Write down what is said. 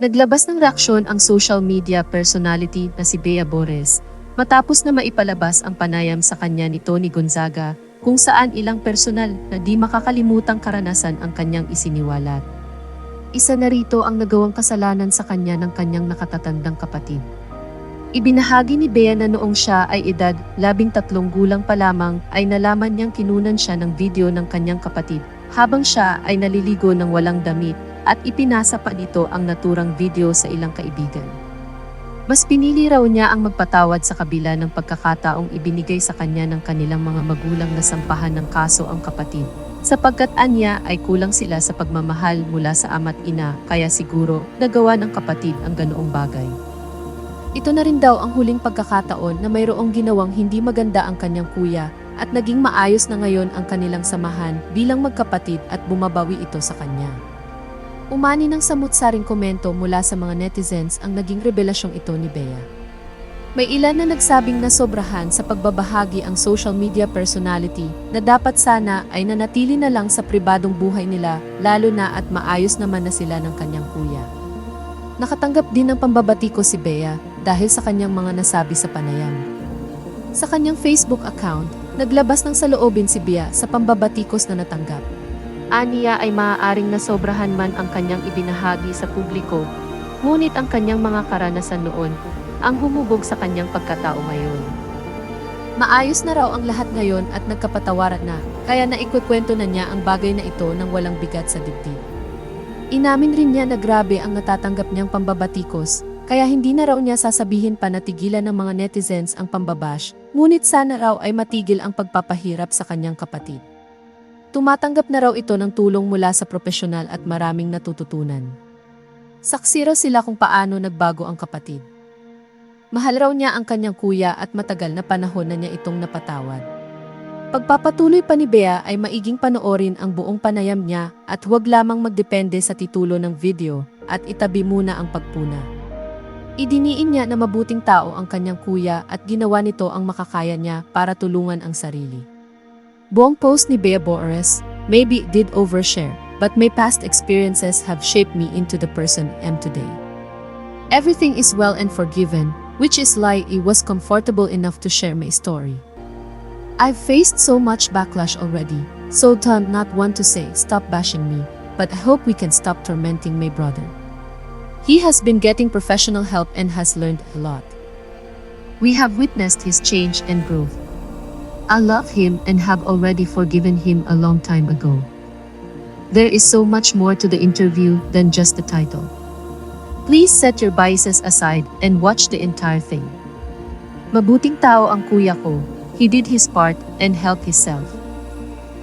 Naglabas ng reaksyon ang social media personality na si Bea Bores matapos na maipalabas ang panayam sa kanya ni Tony Gonzaga kung saan ilang personal na di makakalimutang karanasan ang kanyang isiniwalat. Isa na rito ang nagawang kasalanan sa kanya ng kanyang nakatatandang kapatid. Ibinahagi ni Bea na noong siya ay edad labing tatlong gulang pa lamang ay nalaman niyang kinunan siya ng video ng kanyang kapatid habang siya ay naliligo ng walang damit at ipinasa pa nito ang naturang video sa ilang kaibigan. Mas pinili raw niya ang magpatawad sa kabila ng pagkakataong ibinigay sa kanya ng kanilang mga magulang na sampahan ng kaso ang kapatid. Sapagkat anya ay kulang sila sa pagmamahal mula sa ama't ina kaya siguro nagawa ng kapatid ang ganoong bagay. Ito na rin daw ang huling pagkakataon na mayroong ginawang hindi maganda ang kanyang kuya at naging maayos na ngayon ang kanilang samahan bilang magkapatid at bumabawi ito sa kanya. Umani ng samut-saring komento mula sa mga netizens ang naging revelasyong ito ni Bea. May ilan na nagsabing nasobrahan sa pagbabahagi ang social media personality na dapat sana ay nanatili na lang sa pribadong buhay nila lalo na at maayos naman na sila ng kanyang kuya. Nakatanggap din ng pambabati ko si Bea dahil sa kanyang mga nasabi sa panayam. Sa kanyang Facebook account, naglabas ng saloobin si Bea sa pambabatikos na natanggap. Aniya ay maaaring nasobrahan man ang kanyang ibinahagi sa publiko, ngunit ang kanyang mga karanasan noon ang humubog sa kanyang pagkatao ngayon. Maayos na raw ang lahat ngayon at nagkapatawaran na, kaya naikwekwento na niya ang bagay na ito nang walang bigat sa dibdib. Inamin rin niya na grabe ang natatanggap niyang pambabatikos, kaya hindi na raw niya sasabihin pa na tigilan ng mga netizens ang pambabash, ngunit sana raw ay matigil ang pagpapahirap sa kanyang kapatid. Tumatanggap na raw ito ng tulong mula sa profesional at maraming natututunan. Saksi raw sila kung paano nagbago ang kapatid. Mahal raw niya ang kanyang kuya at matagal na panahon na niya itong napatawad. Pagpapatuloy pa ni Bea ay maiging panoorin ang buong panayam niya at huwag lamang magdepende sa titulo ng video at itabi muna ang pagpuna. Idiniin niya na mabuting tao ang kanyang kuya at ginawa nito ang makakaya niya para tulungan ang sarili. Buong post ni Bea maybe did overshare, but my past experiences have shaped me into the person I am today. Everything is well and forgiven, which is why it was comfortable enough to share my story. I've faced so much backlash already, so don't not want to say stop bashing me, but I hope we can stop tormenting my brother. He has been getting professional help and has learned a lot. We have witnessed his change and growth. I love him and have already forgiven him a long time ago. There is so much more to the interview than just the title. Please set your biases aside and watch the entire thing. Mabuting tao ang kuya ko. He did his part and helped himself.